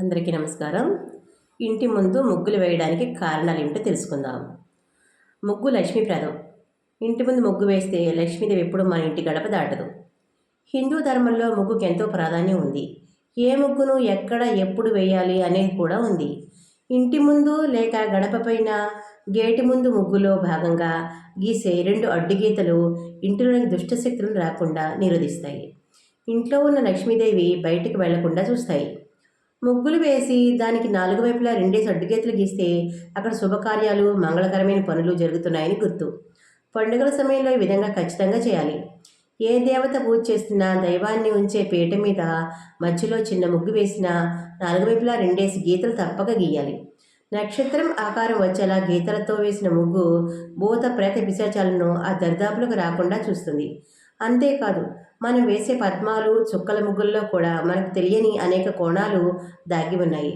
అందరికీ నమస్కారం. ఇంటి ముందు ముగ్గులు వేయడానికి కారణాలు ఏమిటో తెలుసుకుందాం. ముగ్గు లక్ష్మీప్రదం ఇంటి ముందు ముగ్గు వేస్తే లక్ష్మీదేవి ఎప్పుడు మన ఇంటి గడప దాటదు. హిందూ ధర్మంలో ముగ్గుకి ఎంతో ప్రాధాన్యం ఉంది. ఏ ముగ్గును ఎక్కడ ఎప్పుడు వేయాలి అనేది కూడా ఉంది. ఇంటి ముందు లేక గడప పైన గేటు ముందు ముగ్గులో భాగంగా గీసే రెండు అడ్డుగీతలు ఇంటిలోని దుష్టశక్తులను రాకుండా నిరోధిస్తాయి. ఇంట్లో ఉన్న లక్ష్మీదేవి బయటికి వెళ్ళకుండా చూస్తాయి. ముగ్గులు వేసి దానికి నాలుగు వైపులా రెండేసి అడ్డుగేతులు గీస్తే అక్కడ శుభకార్యాలు మంగళకరమైన పనులు జరుగుతున్నాయని గుర్తు. పండుగల సమయంలో ఈ విధంగా ఖచ్చితంగా చేయాలి. ఏ దేవత పూజ చేస్తున్నా దైవాన్ని ఉంచే పీట మీద మధ్యలో చిన్న ముగ్గు వేసినా నాలుగు వైపులా రెండేసి గీతలు తప్పక గీయాలి. నక్షత్రం ఆకారం వచ్చేలా గీతలతో వేసిన ముగ్గు భూత ప్రేత పిశాచాలను ఆ దర్దాపులకు రాకుండా చూస్తుంది. అంతేకాదు మనం వేసే పద్మాలు చుక్కల ముగ్గుల్లో కూడా మనకు తెలియని అనేక కోణాలు దాగి ఉన్నాయి.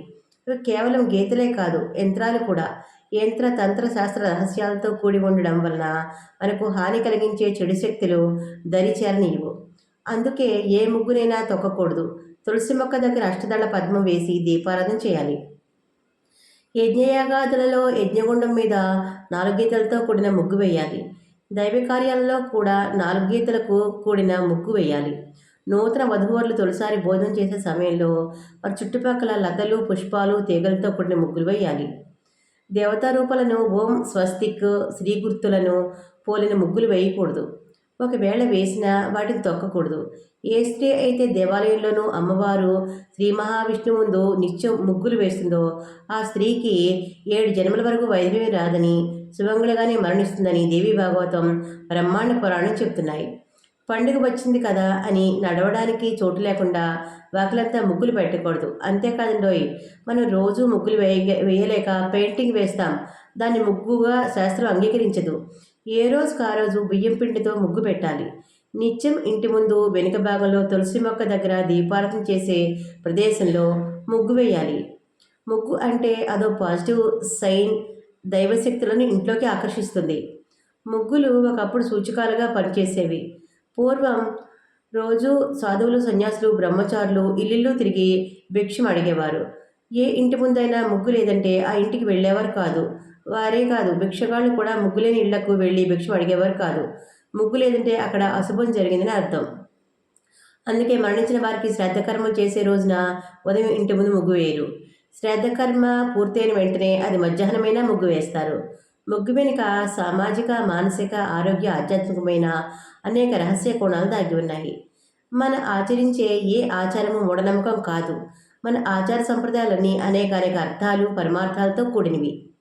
ఇవి కేవలం గీతలే కాదు యంత్రాలు కూడా. యంత్ర తంత్ర శాస్త్ర రహస్యాలతో కూడి ఉండడం వలన మనకు హాని కలిగించే చెడు శక్తులు దరిచేరనియవు అందుకే ఏ ముగ్గునైనా తొక్కకూడదు. తులసి మొక్క దగ్గర అష్టదళ పద్మం వేసి దీపారాధన చేయాలి. యజ్ఞయాగాదులలో యజ్ఞగుండం మీద నాలుగు గీతలతో కూడిన ముగ్గు వేయాలి. దైవ కార్యాలలో కూడా నాలుగు గీతలకు కూడిన ముగ్గు వేయాలి. నూతన వధువరులు తొలిసారి భోజనం చేసే సమయంలో వారి చుట్టుపక్కల లతలు పుష్పాలు తీగలతో కూడిన ముగ్గులు వేయాలి. దేవతారూపాలను ఓం స్వస్తిక్ శ్రీ గుర్తులను పోలిన ముగ్గులు వేయకూడదు. ఒకవేళ వేసినా వాటిని తొక్కకూడదు. ఏ స్త్రీ అయితే దేవాలయంలోనూ అమ్మవారు శ్రీ మహావిష్ణువు ముందు నిత్యం ముగ్గులు వేస్తుందో ఆ స్త్రీకి ఏడు జన్మల వరకు వైద్యమే రాదని శుభంగులుగానే మరణిస్తుందని దేవి భాగవతం బ్రహ్మాండ పురాణం చెప్తున్నాయి. పండుగ వచ్చింది కదా అని నడవడానికి చోటు లేకుండా వాకిలంతా ముగ్గులు పెట్టకూడదు. అంతేకాదండోయ్ మనం రోజు ముగ్గులు వేయ వేయలేక పెయింటింగ్ వేస్తాం. దాన్ని ముగ్గుగా శాస్త్రం అంగీకరించదు. ఏ రోజుకు ఆ రోజు బియ్యం పిండితో ముగ్గు పెట్టాలి? నిత్యం ఇంటి ముందు వెనుక భాగంలో తులసి మొక్క దగ్గర దీపారతం చేసే ప్రదేశంలో ముగ్గు వేయాలి. ముగ్గు అంటే అదో పాజిటివ్ సైన్ దైవశక్తులను ఇంట్లోకి ఆకర్షిస్తుంది. ముగ్గులు ఒకప్పుడు సూచికాలుగా పనిచేసేవి. పూర్వం రోజు సాధువులు సన్యాసులు బ్రహ్మచారులు ఇల్లు తిరిగి భిక్షం అడిగేవారు. ఏ ఇంటి ముందైనా ముగ్గు లేదంటే ఆ ఇంటికి వెళ్ళేవారు కాదు. వారే కాదు. భిక్షగాళ్ళు కూడా ముగ్గులేని ఇళ్ళకు వెళ్ళి భిక్షం అడిగేవారు కాదు. ముగ్గు లేదంటే అక్కడ అశుభం జరిగిందని అర్థం. అందుకే మరణించిన వారికి శ్రాద్ధకర్మం చేసే రోజున ఉదయం ఇంటి ముందు ముగ్గు వేయరు. శ్రాద్ధకర్మ పూర్తయిన వెంటనే అది మధ్యాహ్నమైనా ముగ్గు వేస్తారు. ముగ్గు వెనుక సామాజిక మానసిక ఆరోగ్య ఆధ్యాత్మికమైన అనేక రహస్య కోణాలు దాగి ఉన్నాయి. మన ఆచరించే ఏ ఆచారము మూఢనమ్మకం కాదు. మన ఆచార సంప్రదాయాలన్నీ అనేక అనేక అర్థాలు పరమార్థాలతో కూడినవి.